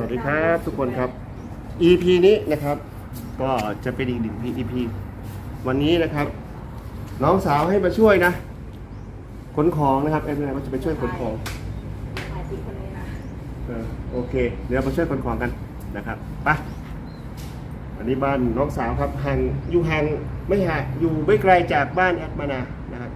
สวัสดีครับทุกคนครับ EP นี้นะครับ ก็จะเป็นอีกหนึ่ง EP วันนี้นะครับ น้องสาวให้มาช่วยนะขนของนะครับเอ็มก็จะไปช่วยขนของถ่ายติดคนเลยนะเออโอเค เดี๋ยวมาช่วยขนของกันนะครับไปอันนี้บ้านน้องสาวครับห่างอยู่ห่างไม่ห่างอยู่ไม่ไกลจากบ้านแอดมานานะครับ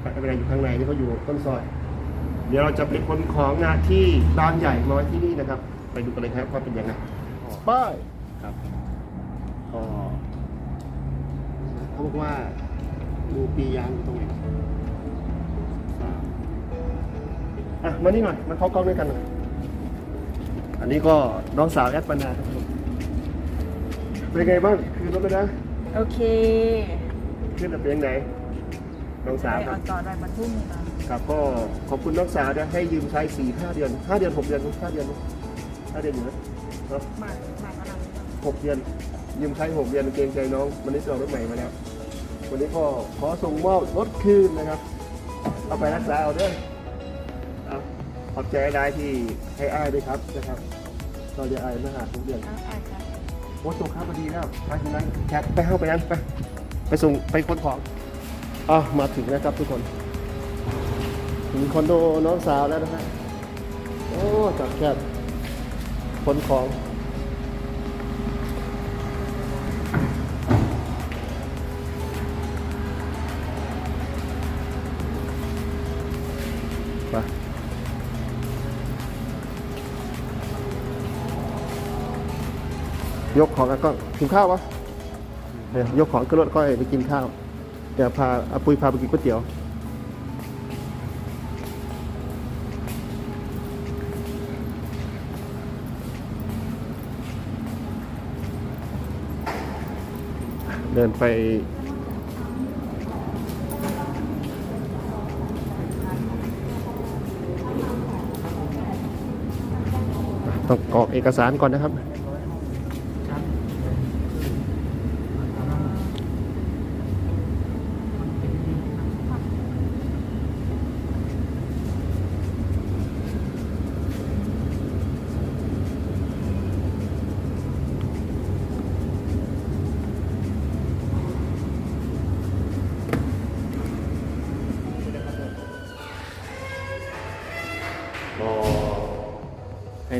แอดมานาอยู่ข้างในนี่เขาอยู่ต้นซอย เดี๋ยวเราจะไปขนของนะที่ร้านใหญ่มาไว้ที่นี่นะครับ ไปดูกันเลยครับว่าเป็นยังไงป้ายครับก็เขาบอกว่าดูปียางอยู่ตรงไหนสามอะมานี่หน่อยมาเข้ากล้องด้วยกันหน่อยอันนี้ก็น้องสาวแอดปานาครับผมเป็นไงบ้างคือรถไปนะโอเคขึ้นแต่เป็นยังไงน้องสาวไปครัเอาบจอดไว้บรรทุกนี่นะครับก็ขอบคุณน้องสาวนะให้ยืมใช้สี่ห้าเดือนห้าเดือนหกเดือนห้าเดือน ห้าเดือนอยู่นะเนาะหมากหมากอะไรนี่หกเดือนยืมใช้หกเดือนเกรงใจน้องวันนี้จะเอารถใหม่มาแล้ว วันนี้ก็ขอส่งมอบรถคืนนะครับ เอาไปรักษาเอาเด้วยเอาขอบใจได้ที่ให้อ้ายด้วยครับนะครับเราจะอ้ายมาหาทุกเดือนเอาอ่านครับโอ้ตัวข้าพอดีแล้วไปที่นั้นแคทไปเข้าไปนั้นไปไปส่งไปคนของอะมาถึงแล้วครับทุกคนถึงคอนโดน้องสาวแล้วนะฮะโอ้จับแคท คนของไปยกของแล้วก็กินข้าววะเดี๋ยวยกของขึ้นรถก็ไปกินข้าว เดี๋ยวพาอาปุยพาไปกินก๋วยเตี๋ยว เดินไป ต้องกรอกเอกสารก่อนนะครับ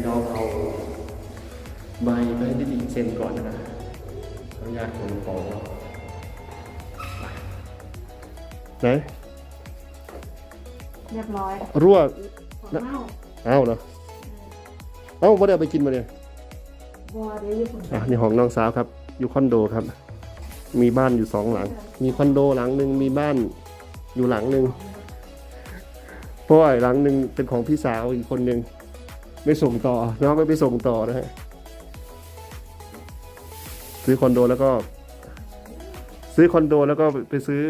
น้องเอาใบไปให้พี่เซ็นก่อนนะครับอนุญาตคนของไหนเรียบร้อยรั่วของเน่าเอ้าเหรอเอ้าไม่ได้เอาไปกินมาเนี่ยบัวเดี๋ยวอยู่ผลอะนี่ของน้องสาวครับ อยู่คอนโดครับ มีบ้านอยู่สองหลัง มีคอนโดหลังหนึ่งมีบ้านอยู่หลังหนึ่งเพราะว่าหลังหนึ่งเป็นของพี่สาวอีกคนหนึ่ง ไม่ส่งต่อน้องไม่ไปส่งต่อนะฮะซื้อคอนโดแล้วก็ ซื้อคอนโดแล้วก็ไปซื้อ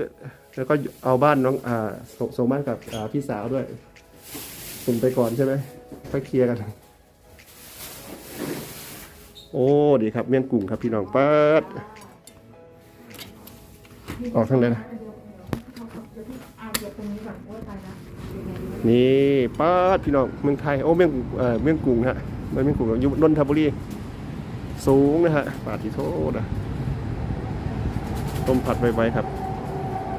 แล้วก็เอาบ้านน้องอ่าส่งส่งบ้านกับอ่าพี่สาวด้วยส่งไปก่อนใช่ไหมค่อยเคลียร์กัน โอ้ดีครับเมี่ยงกุ้งครับพี่น้องเปิดออกทางไหนนะ อ่านเดี๋ยวตรงนี้ก่อนโอ้ยตายละเป็ นี่ปิดพี่น้องเมืองไทยโอ้เมี่ยงเอ่อเมี่ยงกุ้งฮะไม่เมี่ยงกุ้งอยู่นนทบุรีสูงนะฮะปาติโทษนะต้มผัดไวๆครับ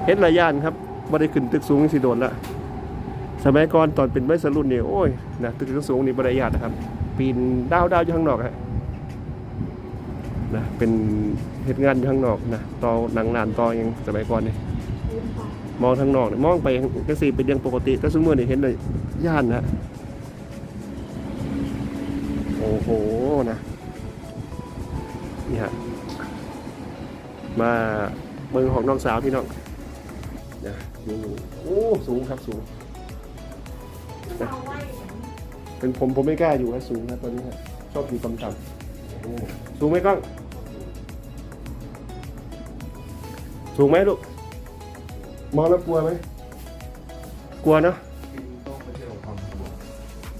เฮ็ดหลายย่านครับบ่ได้ขึ้นตึกสูงสิโดนละสมัยก่อนตอนเป็นวัยรุ่นนี่โอ้ยนะตึกสูงๆนี่บ่ได้ยากนะครับ ปีนดาวดาวๆอยู่ข้างนอกฮะนะเป็นเฮ็ดงานอยู่ข้างนอกนะต่อหนังนานต่อยังสมัยก่อนนี่ มองทางนอกนี่มองไปจังซี่เป็นเรื่องปกติแต่สมมตินี่เห็นเลยย่านนะโอ้โหนะนี่ฮะมาเมืองของน้องสาวพี่น้องนะนี่โอ้สูงครับสูงเอาไว้เป็นผมผมไม่กล้าอยู่นะสูงนะตอนนี้ฮะชอบอยู่ต่ำๆสูงไหมก้องสูงไหมลูก มองแล้วกลัวไหมกลัวเนอะ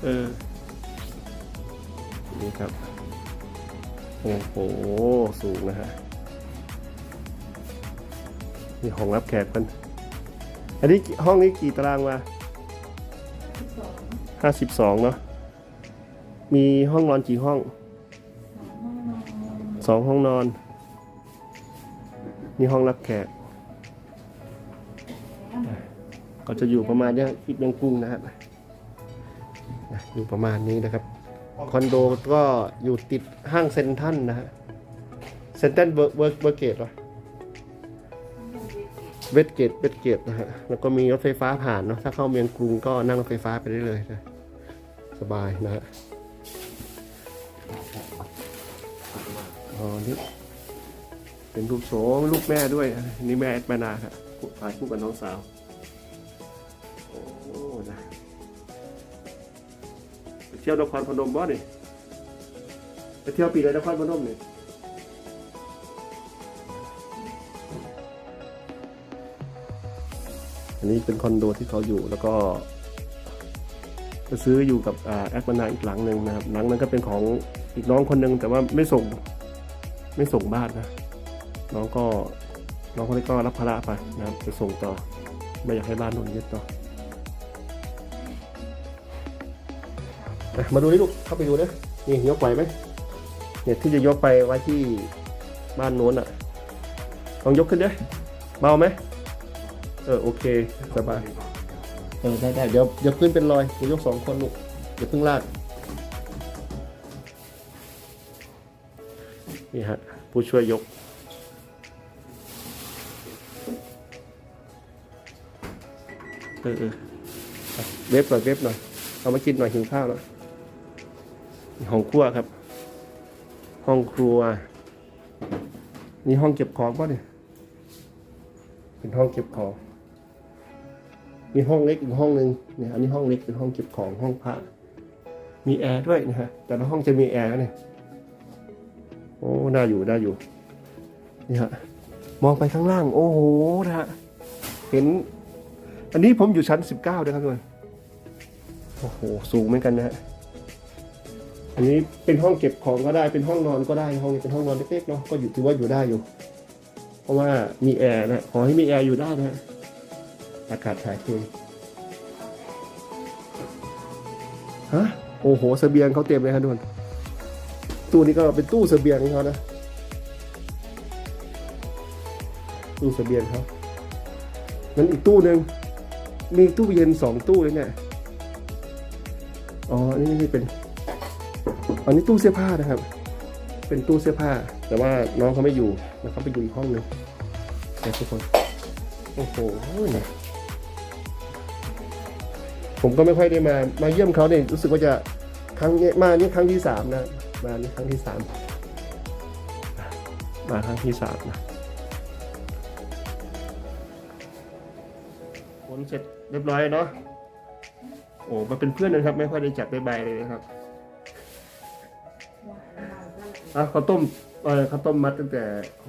เออนี่ครับ โอ้โห สูงนะฮะนี่ห้องรับแขกกันอันนี้ห้องนี้กี่ตารางวาห้าสิบสองเนาะ มีห้องนอนกี่ห้อง สองห้องนอนสองห้องนอนนี่ห้องรับแขก ก็จะอยู่ประมาณเนี้ยคิดยังกุ้งนะฮะอยู่ประมาณนี้นะครับคอนโดก็อยู่ติดห้างเซ็นทรัลนะฮะเซ็นทรัลเวิร์กเวิร์กเวิร์กเกตเหรอเวสเกตเวสเกตนะฮะแล้วก็มีรถไฟฟ้าผ่านเนาะถ้าเข้าเมืองกรุงก็นั่งรถไฟฟ้าไปได้เลยนะสบายนะฮะอ๋อนี่เป็นรูปโสมลูกแม่ด้วยนะนี่แม่แอดมานาครับ ถ่ายคู่กับน้องสาว โอ้นะไปเที่ยวนครพนมบ่นี่ไปเที่ยวปีไหนนครพนมเนี่ยอันนี้เป็นคอนโดที่เขาอยู่แล้วก็จะซื้ออยู่กับอแอดมานาอีกหลังหนึ่งนะครับ หลังนั้นก็เป็นของอีกน้องคนหนึ่งแต่ว่าไม่ส่งไม่ส่งบ้านนะ น้องก็ น้องคนนี้ก็รับภาระไปนะครับไปส่งต่อ ไม่อยากให้บ้านโดนยึดต่อมาดูนี่ลูกเข้าไปดูนะนี่ยกไหวไหมเนี่ยที่จะยกไปไว้ที่บ้านโน้นอะลองยกขึ้นดิเบาไหมเออโอเคสบายเออได้ได้เดี๋ยวเดี๋ยวขึ้นเป็นรอยเดี๋ยวยกสองคนลูกเดี๋ยวเพิ่งลากนี่ฮะผู้ช่วยยก เออเออเอาเว็บหน่อยเว็บหน่อย เอามากินหน่อยหิวข้าวแล้วห้องครัวครับ ห้องครัว นี่ห้องเก็บของป่ะเนี่ยเป็นห้องเก็บของ มีห้องเล็กอีกห้องหนึ่งเนี่ย อันนี้ห้องเล็กเป็นห้องเก็บของห้องพระ มีแอร์ด้วยนะฮะ แต่ละห้องจะมีแอร์เนี่ย โอ้ น่าอยู่ น่าอยู่ นี่ฮะ มองไปข้างล่าง โอ้โหนะฮะ เห็น อันนี้ผมอยู่ชั้น 19ด้วยครับทุกคนโอ้โห สูงเหมือนกันนะฮะ อันนี้เป็นห้องเก็บของก็ได้ เป็นห้องนอนก็ได้ ห้องนี้เป็นห้องนอนเล็กๆเนาะ ก็อยู่ถือว่าอยู่ได้อยู่ เพราะว่ามีแอร์นะ ขอให้มีแอร์อยู่ได้นะฮะอากาศถ่ายเทฮะ โอ้โหเสบียงเขาเต็มเลยครับทุกคน ตู้นี้ก็เป็นตู้เสบียงของเขานะ ตู้เสบียงเขานั้นอีกตู้หนึ่ง มีตู้เย็นสองตู้เลยเนี่ย อ๋อ นี่นี่เป็น อันนี้ตู้เสื้อผ้านะครับ เป็นตู้เสื้อผ้า แต่ว่าน้องเขาไม่อยู่นะครับไปอยู่อีกห้องหนึ่งนะทุกคน โอ้โหเนี่ยผมก็ไม่ค่อยได้มา มาเยี่ยมเขาเนี่ยรู้สึกว่าจะครั้งนี้มานี่ครั้งที่สามนะ มานี่ครั้งที่สามมาครั้งที่สามนะ ผลเสร็จ เรียบร้อยเนาะโอ้มาเป็นเพื่อนนะครับ ไม่ค่อยได้จับได้ใบเลยนะครับอะข้าวต้มเออข้าวต้มมัดตั้งแต่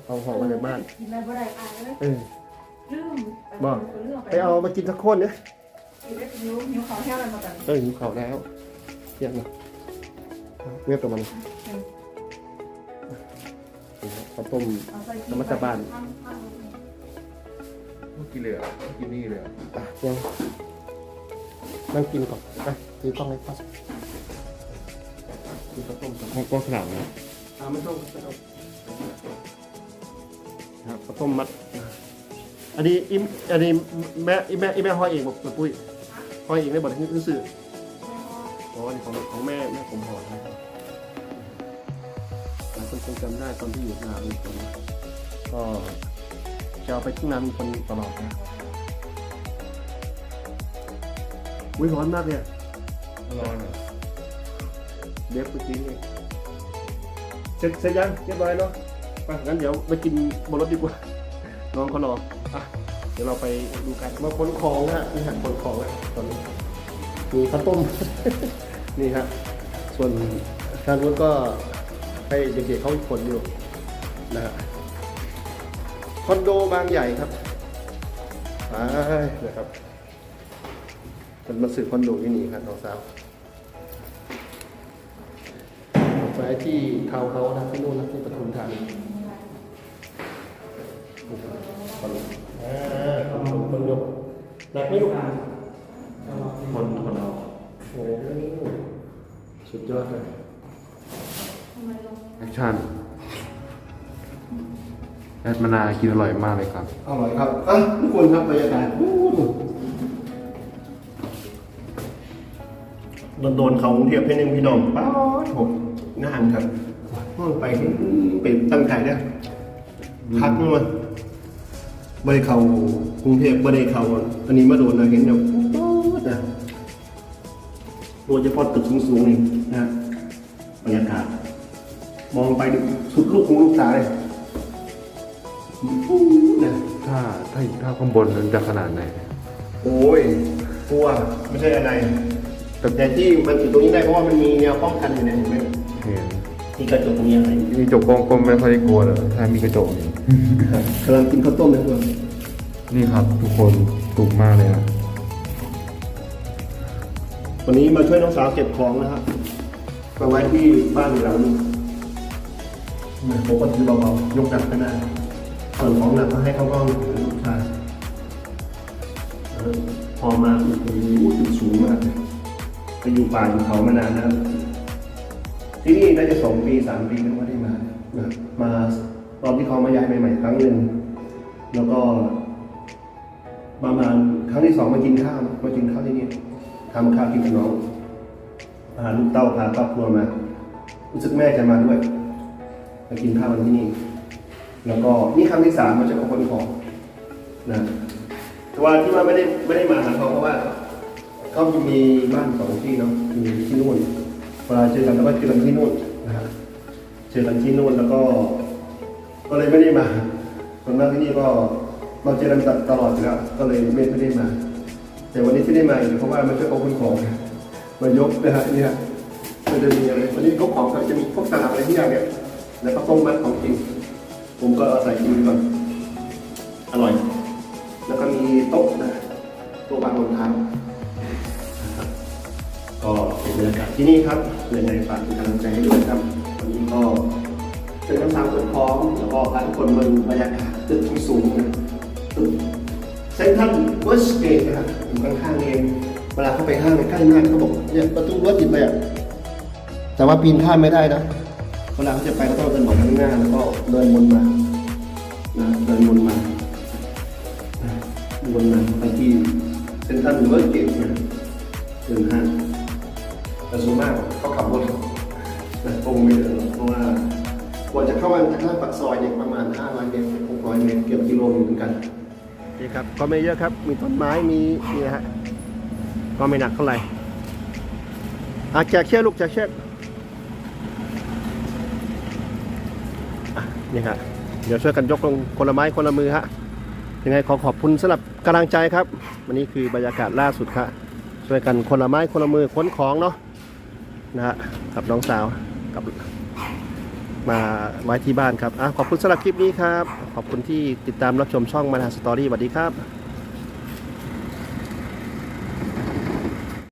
เอาห่อมาจากบ้านกินอะไรบ่ได้อายเลยเออลืมบอกเรื่องไปเอามากินสักคนเนี่ยกินได้หิวหิวขอแค่อะไรมากันเออหิวข้าวแล้วเที่ยงนะเรียบกับมันข้าวต้มเอาใส่น้ำมันตะบาน กินเลยเหรอกินนี่เลยเหรออะยังนั่งกินก่อนไปถือกล้องให้พ่อกินข้าวต้มก่อนห้องกล้องขนาดนะอ่าไม่ต้องไม่ต้องครับข้าวต้มมัด อันนี้อิมอันนี้แม่อีแม่อีแม่ห้อยเองบอกปุ้ยห้อยเองได้บอกที่ซื้ออ๋ออันนี้ของของแม่แม่ผมห่อนะครับหลายคนคงจำได้ตอนที่อยู่นามีคนก็ จะเอาไปทุ่งนามีคนตลอดนะอุ้ยร้อนมากเนี่ยร้อนเหรอเด็บไปกินเองเสร็จเสร็จยังเรียบร้อยเนาะไปงั้นเดี๋ยวไปกินบนรถดีกว่า น้องเขารออะเดี๋ยวเราไปดูกันมาขนของนะฮะนี่ฮะขนของแล้วตอนนี้มีข้าวต้ม นี่ฮะส่วนทางนู้นก็ให้เด็กๆเขาขนอยู่นะฮะค อนโดบางใหญ่ครับไปนะครับ มันมาซื้อคอนโดที่นี่ครับน้องสาวไปที่ทาวน์เฮาส์นะที่นู่นนะที่ปทุมธานีคนอ่าคนคนยกหนักไม่ลูกคนคนเราโอ้โหสุดยอดเลยทำไมลงแอคชั่น แอดมานากินอร่อยมากเลยครับ อร่อยครับอะทุกคนครับบรรยากาศอู้โดนๆเขากรุงเทียบให้หนึ่งพี่น้องป้าดผมงานครับห้องไปเป็นตั้งใจเนี่ยพักมาบริเขากรุงเทพบริเขาอันนี้มาโดนนะเห็นเนี่ยป๊าดนะโดยเฉพาะตึกสูงๆนี่นะบรรยากาศ มองไปสุดลูกหูลูกตาเลยอู้นะ ถ้าถ้าถ้าข้างบนมันจะขนาดไหน โอ้ยกลัวไม่ใช่อะไร แต่ที่มันอยู่ตรงนี้ได้เพราะว่ามันมีแนวป้องกันอยู่เนี่ยเห็นไหมเห็นมีกระจกตรงนี้อะไรมีกระจกกองก็ไม่ค่อยได้กลัวเลยถ้ามีกระจกนี่กำลังกินข้าวต้มนะทุกคนนี่ครับทุกคนถูกมากเลยนะวันนี้มาช่วยน้องสาวเก็บของนะครับมาไว้ที่บ้านหลังนี้ผมก็ถือเบาๆยกหนักไม่ได้ ส่วนของหนักก็ให้เขาบ้างหรือลูกชาออพอมาโอ้โหจุดสูงมากเลยไปอยู่ป่าอยู่เขามานานนะที่นี่น่าจะสองปีสามปีแล้วไม่ได้มานะมารอบที่เขามาย้ายใหม่ๆครั้งหนึ่งแล้วก็ประมาณครั้งที่สองมากินข้าวมากินข้าวที่นี่ทำข้าวกินกับน้องพาลูกเต้าพาครอบครัวมา รู้สึกแม่จะมาด้วยมากินข้าวกันที่นี่ แล้วก็นี่ครั้งที่สามมาจากคนของนะแต่ว่าที่ว่าไม่ได้ไม่ได้มาหาเขาเพราะว่าเขาจะมีบ้านสองที่เนาะมีที่นู่นเวลาเจอกันแล้วก็เจอกันที่นู่นนะฮะเจอกันที่นู่นแล้วก็ ก็เลยไม่ได้มาส่วนมากที่นี่ก็เราเจอกันตลอดอยู่แล้วก็เลยไม่ไม่ได้มา แต่วันนี้ที่ได้มาอีกเพราะว่ามันช่วยเอาคนของมายกนะฮะเนี่ยมันจะมีอะไรวันนี้เขาของเขาจะมีพวกสลัดอะไรที่อย่างเนี่ยแล้วก็ต้มมัดของจริง ผมก็เอาใส่กินก่อน อร่อย แล้วก็มีโต๊ะนะโต๊ะวางรองเท้าก็เป็นบรรยากาศที่นี่ครับยังไงฝากเป็นกำลังใจให้ด้วยครับ วันนี้ก็เป็นน้ำตาลคนพร้อม แล้วก็พาทุกคนมาดูบรรยากาศตึกที่สูงนะตึกเซ็นทรัลเวสต์เกตนะครับอยู่ข้างๆเองเวลาเข้าไปห้างมันใกล้มากเขาบอกเนี่ยประตูรถติดไปอะแต่ว่าปีนข้ามไม่ได้นะ เวลาเขาจะไปก็ต้องเดินบอกข้างหน้าแล้วก็เดินวนมานะเดินวนมาวนมาไปที่เซ็นทรัลเวสต์เกตนะเดินห้างแต่ส่วนมากเขาขับรถนะคงไม่เดินเพราะว่ากว่าจะเข้ามาข้างปากซอยเนี่ยประมาณ 500 เมตร 600 เมตร เกือบกิโลอยู่เหมือนกันนี่ครับ ก็ไม่เยอะครับ มีต้นไม้ มีนี่ฮะ ก็ไม่หนักเท่าไหร่อาแจกเชือกลูกแจกเชือกอะ นี่ครับเดี๋ยวช่วยกันยกลงคนละไม้คนละมือฮะยังไงขอขอบคุณสำหรับกำลังใจครับ วันนี้คือบรรยากาศล่าสุดครับช่วยกันคนละไม้คนละมือค้นของเนาะนะฮะกับน้องสาวกับมาไว้ที่บ้านครับอะขอบคุณสำหรับคลิปนี้ครับ ขอบคุณที่ติดตามรับชมช่องมานาสตอรี่สวัสดีครับ